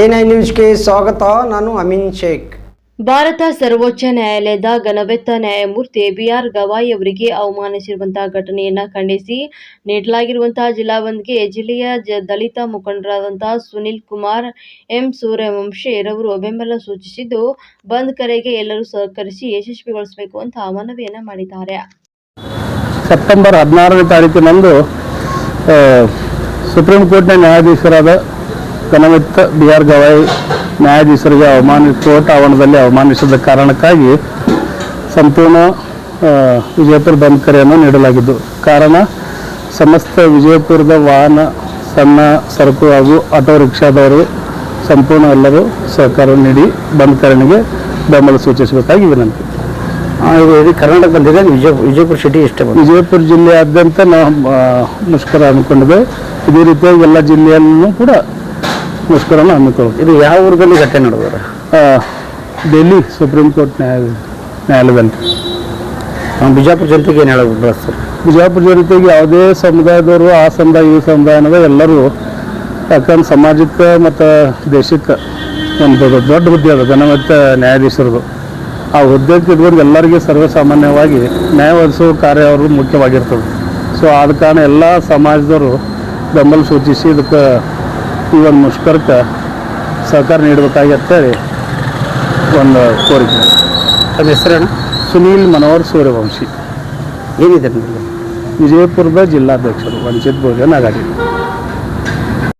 A nine ನ್ಯೂಸ್ಗೆ ಸ್ವಾಗತ. ನಾನು ಅಮೀನ್ ಶೇಖ್. ಭಾರತ ಸರ್ವೋಚ್ಚ ನ್ಯಾಯಾಲಯದ ಘನವೆತ್ತ ನ್ಯಾಯಮೂರ್ತಿ ಬಿಆರ್ ಗವಾಯಿ ಅವರಿಗೆ ಅವಮಾನಿಸಿರುವಂತಹ ಘಟನೆಯನ್ನ ಖಂಡಿಸಿ ನೀಡಲಾಗಿರುವಂತಹ ಜಿಲ್ಲಾ ಬಂದ್ಗೆ ಜಿಲ್ಲೆಯ ಜ ದಲಿತ ಮುಖಂಡರಾದಂತಹ ಸುನಿಲ್ ಕುಮಾರ್ ಎಂ. ಸೂರ್ಯವಂಶಿ ರವರು ಬೆಂಬಲ ಸೂಚಿಸಿದ್ದು ಬಂದ್ ಕರೆಗೆ ಎಲ್ಲರೂ ಸಹಕರಿಸಿ ಯಶಸ್ವಿಗೊಳಿಸಬೇಕು ಅಂತ ಮನವಿಯನ್ನ ಮಾಡಿದ್ದಾರೆ. ಸೆಪ್ಟೆಂಬರ್ ಹದಿನಾರನೇ ತಾರೀಕಿನಂದು ಸುಪ್ರೀಂ ಕೋರ್ಟ್ನ ನ್ಯಾಯಾಧೀಶರಾದ ಕನವಿತ್ತ ಬಿ ಆರ್ ಗವಾಯಿ ನ್ಯಾಯಾಧೀಶರಿಗೆ ಅವಮಾನ ಕೋರ್ಟ್ ಆವರಣದಲ್ಲಿ ಅವಮಾನಿಸಿದ ಕಾರಣಕ್ಕಾಗಿ ಸಂಪೂರ್ಣ ವಿಜಯಪುರ ಬಂದ್ ಕರೆಯನ್ನು ನೀಡಲಾಗಿದ್ದು. ಕಾರಣ ಸಮಸ್ತ ವಿಜಯಪುರದ ವಾಹನ ಸಣ್ಣ ಸರಕು ಹಾಗೂ ಆಟೋ ರಿಕ್ಷಾದವರು ಸಂಪೂರ್ಣ ಎಲ್ಲರೂ ಸಹಕಾರ ನೀಡಿ ಬಂದ್ ಕರೆಗೆ ಬೆಂಬಲ ಸೂಚಿಸಬೇಕಾಗಿ ವಿನಂತಿ. ಇದು ಕರ್ನಾಟಕ ಬಂದಿದೆ? ವಿಜಯ ವಿಜಯಪುರ ಸಿಟಿ ಇಷ್ಟ ವಿಜಯಪುರ ಜಿಲ್ಲೆಯಾದ್ಯಂತ ನಾವು ಮುಷ್ಕರ ಅನ್ಕೊಂಡಿದೆ ಇದೇ ರೀತಿಯಾಗಿ ಎಲ್ಲ ಜಿಲ್ಲೆಯಲ್ಲೂ ಕೂಡ ಮುಷ್ಕರನ ಹಮ್ಮಿಕೊಳ್ಳುತ್ತೆ ಇದು ಯಾವ ಊರಲ್ಲಿ ಘಟನೆ ನಡೆದ್ರೆ ಡೆಲ್ಲಿ ಸುಪ್ರೀಂ ಕೋರ್ಟ್ ನ್ಯಾಯ ನ್ಯಾಯಾಲಯದಲ್ಲಿ. ಬಿಜಾಪುರ ಜನತೆಗೆ ಏನು ಹೇಳೋದು ಸರ್ ಬಿಜಾಪುರ ಜನತೆಗೆ ಯಾವುದೇ ಸಮುದಾಯದವರು ಆ ಸಮುದಾಯ ಈ ಸಮುದಾಯ ಅನ್ನೋದು ಎಲ್ಲರೂ ಯಾಕಂದ್ರೆ ಸಮಾಜಕ್ಕೆ ಮತ್ತು ದೇಶಕ್ಕೆ ಒಂದು ದೊಡ್ಡ ಹುದ್ದೆ ಅದು ಘನವತ್ತ ನ್ಯಾಯಾಧೀಶರದು. ಆ ಹುದ್ದೆಗೆ ಇಟ್ಕೊಂಡು ಎಲ್ಲರಿಗೆ ಸರ್ವಸಾಮಾನ್ಯವಾಗಿ ನ್ಯಾಯ ಒದಿಸುವ ಕಾರ್ಯ ಅವರು ಮುಖ್ಯವಾಗಿರ್ತದೆ. ಸೊ ಆದ ಕಾರಣ ಎಲ್ಲ ಸಮಾಜದವರು ಬೆಂಬಲ ಸೂಚಿಸಿ ಇದಕ್ಕೆ ಈ ಒಂದು ಮುಷ್ಕರಕ್ಕೆ ಸಹಕಾರ ನೀಡಬೇಕಾಗಿತ್ತೇಳಿ ಒಂದು ಕೋರಿಕೆ. ಅದು ಹೆಸರೇನು ಸುನೀಲ್ ಮನೋಹರ್ ಸೂರ್ಯವಂಶಿ. ಏನಿದೆ ನಿಮಗೆ ವಿಜಯಪುರದ ಜಿಲ್ಲಾಧ್ಯಕ್ಷರು ವಂಚಿತ್ ಬಹುಜನ್ ಆಘಾಡಿ